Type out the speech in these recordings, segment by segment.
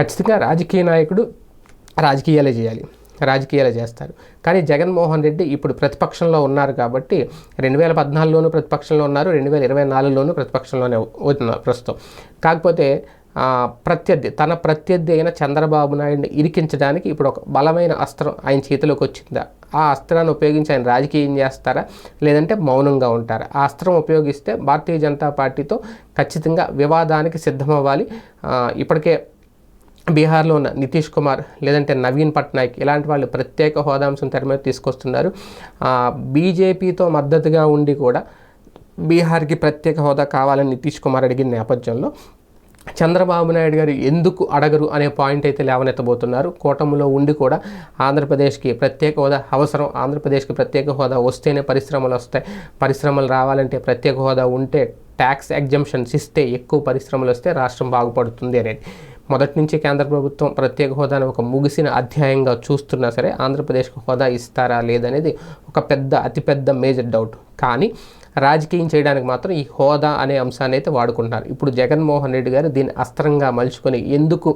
ఖచ్చితంగా రాజకీయ నాయకుడు రాజకీయాలే చేయాలి. రాజకీయాలు చేస్తారు. కానీ జగన్మోహన్ రెడ్డి ఇప్పుడు ప్రతిపక్షంలో ఉన్నారు కాబట్టి రెండు వేల పద్నాలుగులోనూ ప్రతిపక్షంలో ఉన్నారు రెండు వేల ఇరవై నాలుగులోనూ ప్రతిపక్షంలోనే ఉన్నారు ప్రస్తుతం. కాకపోతే ప్రత్యర్థి తన ప్రత్యర్థి అయిన చంద్రబాబు నాయుడిని ఇరికించడానికి ఇప్పుడు ఒక బలమైన అస్త్రం ఆయన చేతిలోకి వచ్చిందా? ఆ అస్త్రాన్ని ఉపయోగించి ఆయన రాజకీయం చేస్తారా? లేదంటే మౌనంగా ఉంటారా? ఆ అస్త్రం ఉపయోగిస్తే భారతీయ జనతా పార్టీతో ఖచ్చితంగా వివాదానికి సిద్ధమవ్వాలి. ఇప్పటికే బీహార్లో ఉన్న నితీష్ కుమార్ లేదంటే నవీన్ పట్నాయక్ ఇలాంటి వాళ్ళు ప్రత్యేక హోదాంశం తెర మీద తీసుకొస్తున్నారు. బీజేపీతో మద్దతుగా ఉండి కూడా బీహార్కి ప్రత్యేక హోదా కావాలని నితీష్ కుమార్ అడిగిన నేపథ్యంలో చంద్రబాబు నాయుడు గారు ఎందుకు అడగరు అనే పాయింట్ అయితే లేవనెత్తబోతున్నారు. కూటమిలో ఉండి కూడా ఆంధ్రప్రదేశ్కి ప్రత్యేక హోదా అవసరం. ఆంధ్రప్రదేశ్కి ప్రత్యేక హోదా వస్తేనే పరిశ్రమలు వస్తాయి. పరిశ్రమలు రావాలంటే ప్రత్యేక హోదా ఉంటే ట్యాక్స్ ఎగ్జంప్షన్స్ ఇస్తే ఎక్కువ పరిశ్రమలు వస్తే రాష్ట్రం బాగుపడుతుంది అనేది. మొదటి నుంచి కేంద్ర ప్రభుత్వం ప్రత్యేక హోదాను ఒక ముగిసిన అధ్యాయంగా చూస్తున్నా సరే ఆంధ్రప్రదేశ్కు హోదా ఇస్తారా లేదనేది ఒక పెద్ద అతిపెద్ద మేజర్ డౌట్. కానీ రాజకీయం చేయడానికి మాత్రం ఈ హోదా అనే అంశాన్ని అయితే వాడుకుంటున్నారు. ఇప్పుడు జగన్మోహన్ రెడ్డి గారు దీన్ని అస్త్రంగా మలుచుకొని ఎందుకు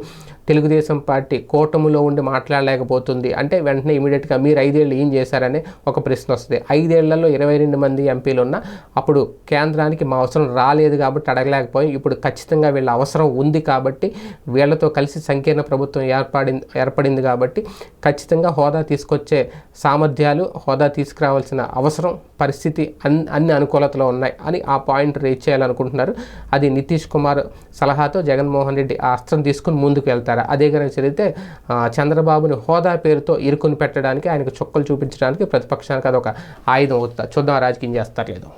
తెలుగుదేశం పార్టీ కూటమిలో ఉండి మాట్లాడలేకపోతుంది? అంటే వెంటనే ఇమీడియట్గా మీరు ఐదేళ్ళు ఏం చేశారనే ఒక ప్రశ్న వస్తుంది. ఐదేళ్ళలో ఇరవై రెండు మంది ఎంపీలు ఉన్నా అప్పుడు కేంద్రానికి మా అవసరం రాలేదు కాబట్టి అడగలేకపోయి. ఇప్పుడు ఖచ్చితంగా వీళ్ళ అవసరం ఉంది కాబట్టి వీళ్ళతో కలిసి సంకీర్ణ ప్రభుత్వం ఏర్పడింది ఏర్పడింది కాబట్టి ఖచ్చితంగా హోదా తీసుకొచ్చే సామర్థ్యాలు హోదా తీసుకురావాల్సిన అవసరం పరిస్థితి అన్ అన్ని అనుకూలతలో ఉన్నాయి అని ఆ పాయింట్ రీచ్ చేయాలనుకుంటున్నారు. అది నితీష్ కుమార్ సలహాతో జగన్మోహన్ రెడ్డి ఆ అస్త్రం తీసుకుని ముందుకు వెళ్తారు. అదే కనుక చదివితే చంద్రబాబుని హోదా పేరుతో ఇరుకుని పెట్టడానికి ఆయనకు చుక్కలు చూపించడానికి ప్రతిపక్షానికి అదొక ఆయుధం అవుతుంది. చూద్దాం రాజకీయం చేస్తారు లేదు.